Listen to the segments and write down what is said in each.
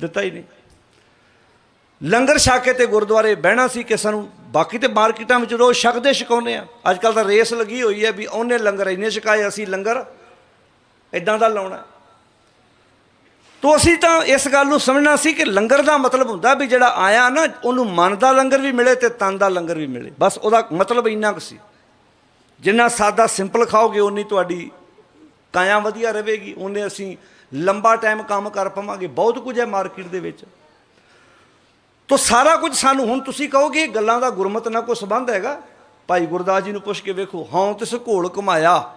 ਦਿੱਤਾ ਹੀ ਨਹੀਂ। ਲੰਗਰ ਛਕ ਕੇ ਤੇ ਗੁਰਦੁਆਰੇ ਬਹਿਣਾ ਸੀ ਕਿ ਸਾਨੂੰ ਬਾਕੀ ਤੇ ਮਾਰਕੀਟਾਂ ਵਿੱਚ ਰੋਜ਼ ਛਕਦੇ ਛਕਾਉਂਦੇ ਆ। ਅੱਜ ਕੱਲ ਤਾਂ ਰੇਸ ਲੱਗੀ ਹੋਈ ਹੈ ਵੀ ਉਹਨੇ ਲੰਗਰ ਇੰਨੇ ਛਕਾਏ, ਅਸੀਂ ਲੰਗਰ ਇਦਾਂ ਦਾ ਲਾਉਣਾ। ਤੋ ਅਸੀਂ ਤਾਂ ਇਸ ਗੱਲ ਨੂੰ ਸਮਝਣਾ ਸੀ ਕਿ ਲੰਗਰ ਦਾ ਮਤਲਬ ਹੁੰਦਾ ਵੀ ਜਿਹੜਾ ਆਇਆ ਨਾ, ਉਹਨੂੰ ਮਨ ਦਾ ਲੰਗਰ ਵੀ ਮਿਲੇ ਤੇ ਤਨ ਦਾ ਲੰਗਰ ਵੀ ਮਿਲੇ। ਬਸ ਉਹਦਾ ਮਤਲਬ ਇੰਨਾ ਕੁ ਸੀ। ਜਿੰਨਾ ਸਾਦਾ ਸਿੰਪਲ ਖਾਓਗੇ ਉਨੀ ਤੁਹਾਡੀ ਕਾਇਆ ਵਧੀਆ ਰਹੇਗੀ। ਉਹਨੇ ਅਸੀਂ ਲੰਬਾ ਟਾਈਮ ਕੰਮ ਕਰ ਪਾਵਾਂਗੇ, ਬਹੁਤ ਕੁਝ ਹੈ ਮਾਰਕੀਟ ਦੇ ਵਿੱਚ। ਤੋ ਸਾਰਾ ਕੁਝ ਸਾਨੂੰ ਹੁਣ ਤੁਸੀਂ ਕਹੋਗੇ, ਇਹ ਗੱਲਾਂ ਦਾ ਗੁਰਮਤ ਨਾਲ ਕੋਈ ਸੰਬੰਧ ਹੈਗਾ? ਭਾਈ ਗੁਰਦਾਸ ਜੀ ਨੂੰ ਪੁੱਛ ਕੇ ਵੇਖੋ ਹਾਂ ਤਿਸ ਘੋਲ ਕਮਾਇਆ।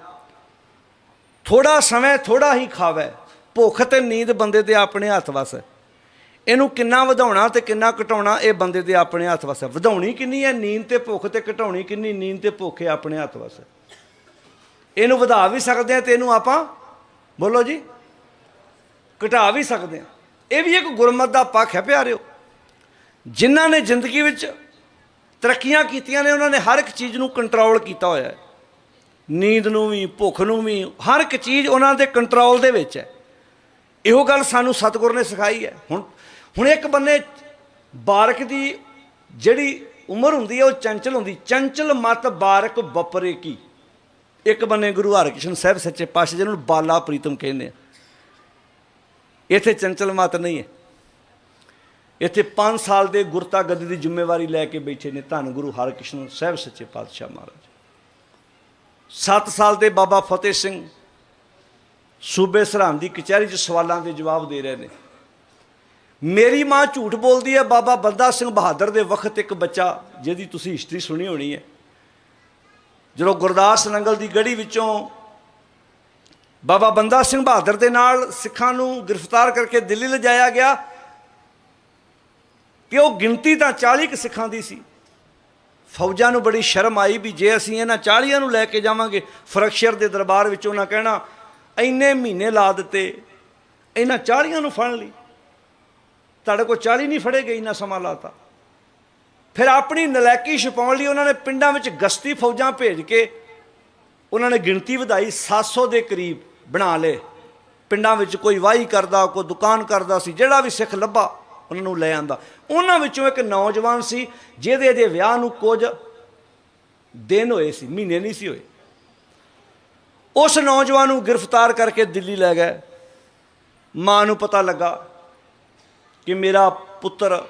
ਥੋੜਾ ਸਮੇਂ ਥੋੜਾ ਹੀ ਖਾਵੇ। ਭੁੱਖ ਤੇ ਨੀਂਦ ਬੰਦੇ ਦੇ ਆਪਣੇ ਹੱਥ ਵਸ। ਹੈ ਇਹਨੂੰ ਕਿੰਨਾ ਵਧਾਉਣਾ ਤੇ ਕਿੰਨਾ ਘਟਾਉਣਾ, ਇਹ ਬੰਦੇ ਦੇ ਆਪਣੇ ਹੱਥ ਵਸ। ਹੈ ਵਧਾਉਣੀ ਕਿੰਨੀ ਹੈ? ਨੀਂਦ ਤੇ ਭੁੱਖ ਤੇ ਘਟਾਉਣੀ ਕਿੰਨੀ? ਨੀਂਦ ਤੇ ਭੁੱਖ ਹੈ ਆਪਣੇ ਹੱਥ ਵਸ। ਹੈ ਇਹਨੂੰ ਵਧਾ ਵੀ ਸਕਦੇ ਆ ਤੇ ਇਹਨੂੰ ਆਪਾਂ, ਬੋਲੋ ਜੀ। ਘਟਾ ਵੀ ਸਕਦੇ ਹਾਂ। ਇਹ ਵੀ ਇੱਕ ਗੁਰਮਤ ਦਾ ਪੱਖ ਹੈ ਪਿਆਰਿਓ। ਜਿਨ੍ਹਾਂ ਨੇ ਜ਼ਿੰਦਗੀ ਵਿੱਚ ਤਰੱਕੀਆਂ ਕੀਤੀਆਂ ਨੇ, ਉਹਨਾਂ ਨੇ ਹਰ ਇੱਕ ਚੀਜ਼ ਨੂੰ ਕੰਟਰੋਲ ਕੀਤਾ ਹੋਇਆ ਹੈ। ਨੀਂਦ ਨੂੰ ਵੀ, ਭੁੱਖ ਨੂੰ ਵੀ, ਹਰ ਇੱਕ ਚੀਜ਼ ਉਹਨਾਂ ਦੇ ਕੰਟਰੋਲ ਦੇ ਵਿੱਚ ਹੈ। ਇਹੋ ਗੱਲ ਸਾਨੂੰ ਸਤਿਗੁਰ ਨੇ ਸਿਖਾਈ ਹੈ। ਹੁਣ ਹੁਣ ਇੱਕ ਬੰਨੇ ਬਾਰਕ ਦੀ ਜਿਹੜੀ ਉਮਰ ਹੁੰਦੀ ਹੈ, ਉਹ ਚੰਚਲ ਹੁੰਦੀ। ਚੰਚਲ ਮਤ ਬਾਰਕ ਬਪਰੇ ਕੀ? ਇੱਕ ਬੰਨੇ ਗੁਰੂ ਹਰਕ੍ਰਿਸ਼ਨ ਸਾਹਿਬ ਸੱਚੇ ਪਾਤਸ਼ਾਹ ਜਿਹਨਾਂ ਨੂੰ ਬਾਲਾ ਪ੍ਰੀਤਮ ਕਹਿੰਦੇ ਆ। ਇੱਥੇ ਚੰਚਲ ਮਤ ਨਹੀਂ ਹੈ। ਇੱਥੇ 5 ਸਾਲ ਦੇ ਗੁਰਤਾ ਗੱਦੀ ਦੀ ਜ਼ਿੰਮੇਵਾਰੀ ਲੈ ਕੇ ਬੈਠੇ ਨੇ ਧੰਨ ਗੁਰੂ ਹਰਕ੍ਰਿਸ਼ਨ ਸਾਹਿਬ ਸੱਚੇ ਪਾਤਸ਼ਾਹ ਮਹਾਰਾਜ। 7 ਸਾਲ ਦੇ ਬਾਬਾ ਫਤਿਹ ਸਿੰਘ ਸੂਬੇ ਸਰਹੰਦ ਦੀ ਕਚਹਿਰੀ 'ਚ ਸਵਾਲਾਂ ਦੇ ਜਵਾਬ ਦੇ ਰਹੇ ਨੇ। ਮੇਰੀ ਮਾਂ ਝੂਠ ਬੋਲਦੀ ਹੈ, ਬਾਬਾ ਬੰਦਾ ਸਿੰਘ ਬਹਾਦਰ ਦੇ ਵਕਤ ਇੱਕ ਬੱਚਾ ਜਿਹਦੀ ਤੁਸੀਂ ਹਿਸਟਰੀ ਸੁਣੀ ਹੋਣੀ ਹੈ। ਜਦੋਂ ਗੁਰਦਾਸ ਨੰਗਲ ਦੀ ਗੜੀ ਵਿੱਚੋਂ ਬਾਬਾ ਬੰਦਾ ਸਿੰਘ ਬਹਾਦਰ ਦੇ ਨਾਲ ਸਿੱਖਾਂ ਨੂੰ ਗ੍ਰਿਫਤਾਰ ਕਰਕੇ ਦਿੱਲੀ ਲਿਜਾਇਆ ਗਿਆ। ਕਿ ਉਹ ਗਿਣਤੀ ਤਾਂ 40 ਕੁ ਸਿੱਖਾਂ ਦੀ ਸੀ। ਫੌਜਾਂ ਨੂੰ ਬੜੀ ਸ਼ਰਮ ਆਈ ਵੀ ਜੇ ਅਸੀਂ ਇਹਨਾਂ 40 ਨੂੰ ਲੈ ਕੇ ਜਾਵਾਂਗੇ, ਫਰਕਸ਼ਰ ਦੇ ਦਰਬਾਰ ਵਿੱਚ ਉਹਨਾਂ ਕਹਿਣਾ, ਇੰਨੇ ਮਹੀਨੇ ਲਾ ਦਿੱਤੇ, ਇਹਨਾਂ 40 ਨੂੰ ਫੜਨ ਲਈ। ਤੁਹਾਡੇ ਕੋਲ 40 ਨਹੀਂ ਫੜੇ ਗਏ ਇੰਨਾ ਸਮਾਂ ਲਾਤਾ। ਫਿਰ ਆਪਣੀ ਨਲੈਕੀ ਛਪਾਉਣ ਲਈ ਉਹਨਾਂ ਨੇ ਪਿੰਡਾਂ ਵਿੱਚ ਗਸ਼ਤੀ ਫੌਜਾਂ ਭੇਜ ਕੇ ਉਹਨਾਂ ਨੇ ਗਿਣਤੀ ਵਧਾਈ 700 ਦੇ ਕਰੀਬ। ਬਣਾ ਲਏ ਪਿੰਡਾਂ ਵਿੱਚ ਕੋਈ ਵਾਹੀ ਕਰਦਾ, ਕੋਈ ਦੁਕਾਨ ਕਰਦਾ ਸੀ, ਜਿਹੜਾ ਵੀ ਸਿੱਖ ਲੱਭਾ, ਉਹਨਾਂ ਨੂੰ ਲੈ ਆਂਦਾ। ਉਹਨਾਂ ਵਿੱਚੋਂ ਇੱਕ ਨੌਜਵਾਨ ਸੀ, ਜਿਹਦੇ ਅਜੇ ਵਿਆਹ ਨੂੰ ਕੁਝ ਦਿਨ ਹੋਏ ਸੀ, ਮਹੀਨੇ ਨਹੀਂ ਸੀ ਹੋਏ। ਉਸ ਨੌਜਵਾਨ ਨੂੰ ਗ੍ਰਿਫਤਾਰ ਕਰਕੇ ਦਿੱਲੀ ਲੈ ਗਏ। ਮਾਂ ਨੂੰ ਪਤਾ ਲੱਗਾ ਕਿ ਮੇਰਾ ਪੁੱਤਰ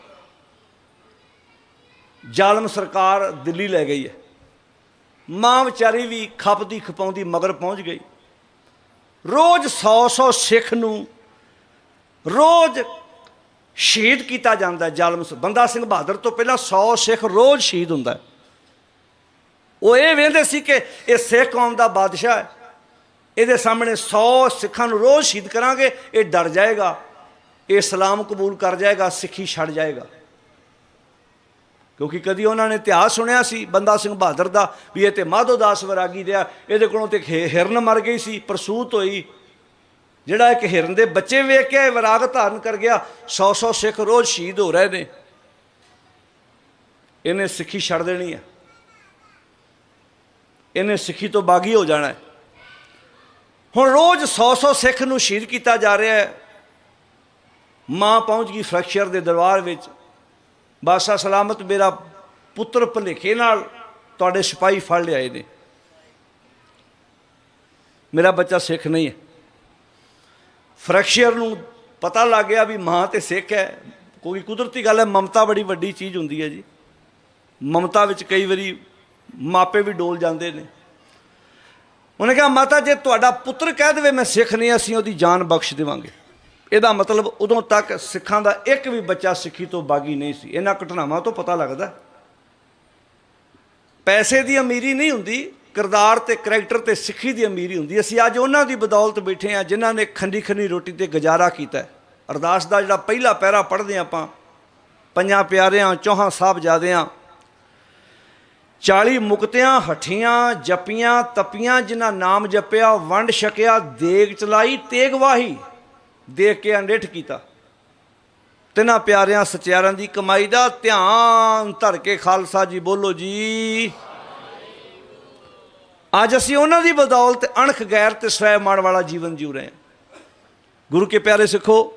ਜ਼ਾਲਮ ਸਰਕਾਰ ਦਿੱਲੀ ਲੈ ਗਈ ਹੈ। ਮਾਂ ਵਿਚਾਰੀ ਵੀ ਖਪਦੀ ਖਪਾਉਂਦੀ ਮਗਰ ਪਹੁੰਚ ਗਈ। ਰੋਜ਼ 100-100 ਸਿੱਖ ਨੂੰ ਰੋਜ਼ ਸ਼ਹੀਦ ਕੀਤਾ ਜਾਂਦਾ ਹੈ ਜ਼ਾਲਮ ਬੰਦਾ ਸਿੰਘ ਬਹਾਦਰ ਤੋਂ ਪਹਿਲਾਂ 100 ਸਿੱਖ ਰੋਜ਼ ਸ਼ਹੀਦ ਹੁੰਦਾ ਉਹ ਇਹ ਵੇਂਦੇ ਸੀ ਕਿ ਇਹ ਸਿੱਖ ਕੌਮ ਦਾ ਬਾਦਸ਼ਾਹ ਹੈ। ਇਹਦੇ ਸਾਹਮਣੇ 100 ਸਿੱਖਾਂ ਨੂੰ ਰੋਜ਼ ਸ਼ਹੀਦ ਕਰਾਂਗੇ, ਇਹ ਡਰ ਜਾਏਗਾ, ਇਹ ਇਸਲਾਮ ਕਬੂਲ ਕਰ ਜਾਏਗਾ, ਸਿੱਖੀ ਛੱਡ ਜਾਏਗਾ। ਕਿਉਂਕਿ ਕਦੀ ਉਹਨਾਂ ਨੇ ਇਤਿਹਾਸ ਸੁਣਿਆ ਸੀ ਬੰਦਾ ਸਿੰਘ ਬਹਾਦਰ ਦਾ ਵੀ ਇਹ ਤੇ ਮਾਧੋਦਾਸ ਵਰਾਗੀ ਰਿਹਾ ਇਹਦੇ ਕੋਲੋਂ ਤੇ ਖੇ- ਹਿਰਨ ਮਰ ਗਈ ਸੀ, ਪ੍ਰਸੂਤ ਹੋਈ। ਜਿਹੜਾ ਇੱਕ ਹਿਰਨ ਦੇ ਬੱਚੇ ਵੇਖ ਕੇ ਇਹ ਵਿਰਾਗ ਧਾਰਨ ਕਰ ਗਿਆ 100-100 ਸਿੱਖ ਰੋਜ਼ ਸ਼ਹੀਦ ਹੋ ਰਹੇ ਨੇ। ਇਹਨੇ ਸਿੱਖੀ ਛੱਡ ਦੇਣੀ ਹੈ ਇਹਨੇ ਸਿੱਖੀ ਤੋਂ ਬਾਗੀ ਹੋ ਜਾਣਾ ਹੈ। ਹੁਣ ਰੋਜ਼ 100-100 ਸਿੱਖ ਨੂੰ ਸ਼ਹੀਦ ਕੀਤਾ ਜਾ ਰਿਹਾ ਹੈ। ਮਾਂ ਪਹੁੰਚ ਗਈ ਫਰੈਕਚਰ ਦੇ ਦਰਬਾਰ ਵਿੱਚ। ਬਾਦਸ਼ਾਹ ਸਲਾਮਤ ਮੇਰਾ ਪੁੱਤਰ ਭਲੇਖੇ ਨਾਲ ਤੁਹਾਡੇ ਸਿਪਾਹੀ ਫੜ ਲਿਆਏ ਨੇ। ਮੇਰਾ ਬੱਚਾ ਸਿੱਖ ਨਹੀਂ ਹੈ। ਫਰੈਕਚਰ ਨੂੰ ਪਤਾ ਲੱਗ ਗਿਆ ਵੀ ਮਾਂ ਤੇ ਸਿੱਖ ਹੈ। ਕੋਈ ਕੁਦਰਤੀ ਗੱਲ ਹੈ, ਮਮਤਾ ਬੜੀ ਵੱਡੀ ਚੀਜ਼ ਹੁੰਦੀ ਹੈ ਜੀ। ਮਮਤਾ ਵਿੱਚ ਕਈ ਵਾਰੀ ਮਾਪੇ ਵੀ ਡੋਲ ਜਾਂਦੇ ਨੇ। ਉਹਨੇ ਕਿਹਾ, ਮਾਤਾ, ਜੇ ਤੁਹਾਡਾ ਪੁੱਤਰ ਕਹਿ ਦੇਵੇ ਮੈਂ ਸਿੱਖ ਨਹੀਂ, ਅਸੀਂ ਉਹਦੀ ਜਾਨ ਬਖਸ਼ ਦੇਵਾਂਗੇ। ਇਹਦਾ ਮਤਲਬ ਉਦੋਂ ਤੱਕ ਸਿੱਖਾਂ ਦਾ ਇੱਕ ਵੀ ਬੱਚਾ ਸਿੱਖੀ ਤੋਂ ਬਾਗੀ ਨਹੀਂ ਸੀ। ਇਹਨਾਂ ਘਟਨਾਵਾਂ ਤੋਂ ਪਤਾ ਲੱਗਦਾ। ਪੈਸੇ ਦੀ ਅਮੀਰੀ ਨਹੀਂ ਹੁੰਦੀ, ਕਿਰਦਾਰ ਤੇ ਕਰੈਕਟਰ ਤੇ ਸਿੱਖੀ ਦੀ ਅਮੀਰੀ ਹੁੰਦੀ। ਅਸੀਂ ਅੱਜ ਉਹਨਾਂ ਦੀ ਬਦੌਲਤ ਬੈਠੇ ਆ ਜਿਨ੍ਹਾਂ ਨੇ ਖੰਡੀ ਖੰਡੀ ਰੋਟੀ ਤੇ ਗੁਜ਼ਾਰਾ ਕੀਤਾ ਅਰਦਾਸ ਦਾ ਜਿਹੜਾ ਪਹਿਲਾ ਪੈਰਾ ਪੜ੍ਹਦੇ ਹਾਂ ਆਪਾਂ, ਪੰਜਾਂ ਪਿਆਰਿਆਂ, ਚੌਹਾਂ ਸਾਹਿਬਜ਼ਾਦਿਆਂ 40 ਮੁਕਤਿਆਂ, ਹਠੀਆਂ, ਜਪੀਆਂ, ਤਪੀਆਂ, ਜਿਨ੍ਹਾਂ ਨਾਮ ਜਪਿਆ, ਵੰਡ ਛਕਿਆ, ਦੇਗ ਚਲਾਈ, ਤੇਗ ਵਾਹੀ। ਦੇਖ ਕੇ ਅੰਡੇਠ ਕੀਤਾ। ਤਿੰਨਾਂ ਪਿਆਰਿਆਂ ਸਚਿਆਰਾਂ ਦੀ ਕਮਾਈ ਦਾ ਧਿਆਨ ਧਰ ਕੇ ਖਾਲਸਾ ਜੀ ਬੋਲੋ ਜੀ। ਅੱਜ ਅਸੀਂ ਉਹਨਾਂ ਦੀ ਬਦੌਲਤ ਅਣਖ ਗੈਰ ਤੇ ਸਵੈ ਮਾਣ ਵਾਲਾ ਜੀਵਨ ਜੀਉ ਰਹੇ ਹਾਂ। ਗੁਰੂ ਕੇ ਪਿਆਰੇ ਸਿੱਖੋ